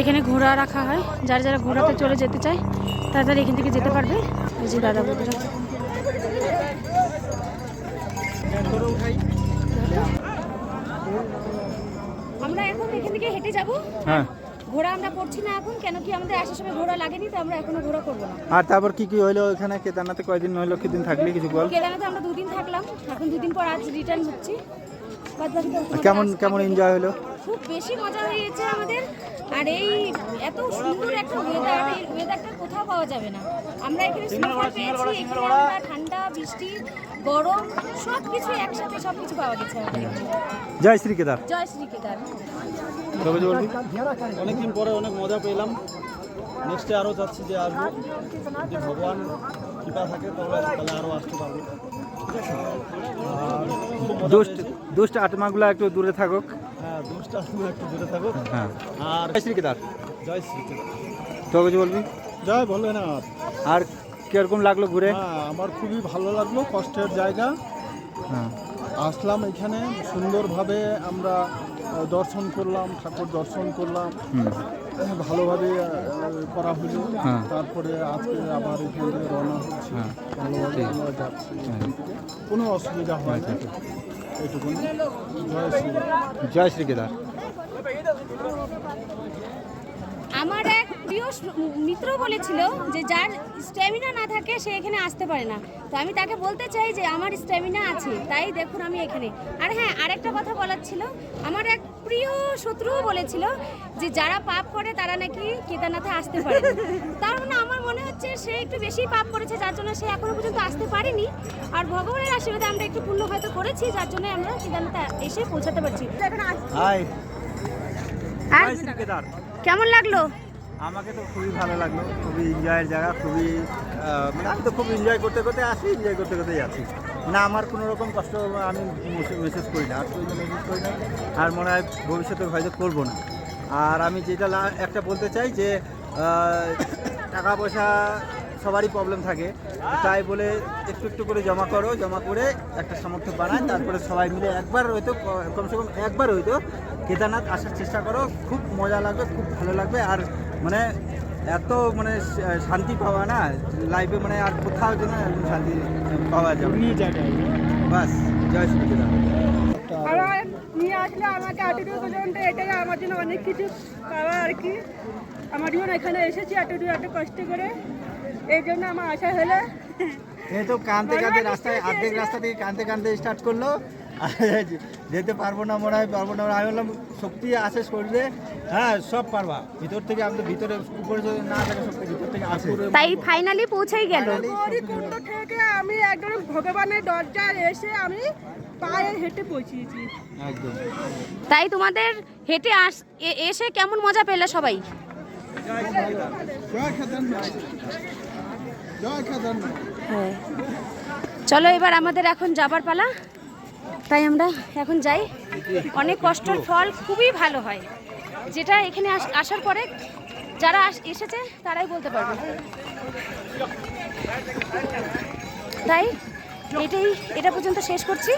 এখানে ঘোড়া রাখা হয়। যারা যারা ঘোড়াতে চলে যেতে চায় তারা তারা এখান থেকে যেতে পারবে। এই যে দাদা বন্ধুরা আমরা এখন এখান থেকে হেঁটে যাব। হ্যাঁ। ঘোড়া আমরা করছি না এখন কেন কি আমাদের আসার সময় ঘোড়া লাগেনি তো আমরা এখনও ঘোড়া করব না। আর তারপর কি কি হইল ওখানে কেদারনাথে কয়দিন হইল কি দিন থাকলি কিছু বল? কেদারনাথে আমরা দুদিন থাকলাম। এখন দুদিন পর আজ রিটার্ন হচ্ছি। কেমন কেমন এনজয় হলো? খুব বেশি মজা হয়েছে আমাদের। আর এই এত সুন্দর একটা ওয়েদার এই ওয়েদারটা কোথাও পাওয়া যাবে না। আমরা এখানে স্নোফল পেয়েছি এখানে আমরা ঠান্ডা বৃষ্টি গরম সব কিছু একসাথে সব কিছু পাওয়া গেছে। জয় শ্রী কেদার। জয় শ্রী কেদার। অনেকদিন পরে অনেক মজা পেলাম। নেক্সটে আরও যাচ্ছি যে আসব। যদি ভগবান কৃপা থাকে তাহলে তাহলে আরও আসতে পারব। দুষ্ট দুষ্ট আত্মাগুলো একটু দূরে থাকুক। একটু দূরে থাকো হ্যাঁ আর জয় শ্রী কেদার জয় শ্রী বলবি? জয় বললেন আর আর কীরকম লাগল ঘুরে? হ্যাঁ আমার খুবই ভালো লাগল কষ্টের জায়গা। হ্যাঁ। আসলাম এখানে সুন্দরভাবে আমরা দর্শন করলাম ঠাকুর দর্শন করলাম। ভালোভাবে করা হলো। হ্যাঁ। তারপরে আজকে আবার এখান থেকে রওনা হচ্ছে। হ্যাঁ। ভালোভাবে আমরা যাচ্ছি। হ্যাঁ। কোনো অসুবিধা হয় না। জয় শ্রী কেদার আমার এক প্রিয় মিত্র বলেছিল যে যার স্ট্যামিনা না থাকে সে এখানে আসতে পারে না তো আমি তাকে বলতে চাই যে আমার স্ট্যামিনা আছে, তাই দেখুন আমি এখানে আর হ্যাঁ আরেকটা কথা বলার ছিল, আমার এক প্রিয় শত্রুও বলেছিল যে যারা পাপ করে তারা নাকি কেদারনাথে আসতে পারে। তার মানে আমার মনে হচ্ছে সে একটু বেশি পাপ করেছে যার জন্য সে এখনও পর্যন্ত আসতে পারেনি। আর ভগবানের আশীর্বাদে আমরা একটু পুণ্য হয়তো করেছি যার জন্য আমরা কেদারনাথে এসে পৌঁছাতে পারছি। আর কেমন লাগল? আমাকে তো খুবই ভালো লাগল খুবই এনজয়ের জায়গা খুবই মানে আমি তো খুব এনজয় করতে করতে আসি এনজয় করতে করতে যাচ্ছি মানে আমার কোনো রকম কষ্ট আমি মেসেজ করি না আর মেসেজ করি না আর মনে হয় ভবিষ্যতে হয়তো করব না। আর আমি যেটা একটা বলতে চাই যে টাকা পয়সা সবারই প্রবলেম থাকে। তাই বলে একটু একটু করে জমা করো জমা করে একটা সামর্থ্য বানায় তারপরে সবাই মিলে একবার হয়তো কমসে কম একবার হয়তো কেদারনাথ আসার চেষ্টা করো। খুব মজা লাগবে খুব ভালো লাগবে। আর মানে এত মানে শান্তি পাওয়া না লাইফে মানে আর কোথাও যেন এরকম শান্তি পাওয়া যাবে না। জায়গায় বাস জয় শ্রী কেদার নিয়ে আসলে আমাকে পর্যন্ত এটাই আমার জন্য অনেক কিছু পাওয়া আর কি। আমার জন্য এখানে এসেছি এতটুকু এত কষ্ট করে। এই জন্য আমার আশা হলো। এই তো কানতে ভালো কানতে রাস্তায় অর্ধেক রাস্তা থেকে কানতে কানতে স্টার্ট করল। যেতে পারব না মনে হয় পারব না আমি বললাম শক্তি আছে শরীরে। হ্যাঁ সব পারবা। ভিতর থেকে আমি তো ভিতরে উপরে যদি না থাকে শক্তি ভিতর থেকে আসে তাই ফাইনালি পৌঁছেই গেল। থেকে আমি একদম ভগবানের দরজায় এসে আমি পায়ে হেঁটে পৌঁছিয়েছি একদম। তাই তোমাদের হেঁটে আস এ- এসে কেমন মজা পেলে সবাই? হ্যাঁ। চলো এবার আমাদের এখন যাবার পালা। তাই আমরা এখন যাই। অনেক কষ্টর ফল, খুবই ভালো হয়। যেটা এখানে আস- আসার পরে যারা এসেছে, তারাই বলতে পারবে। তাই এটাই এটা পর্যন্ত শেষ করছি।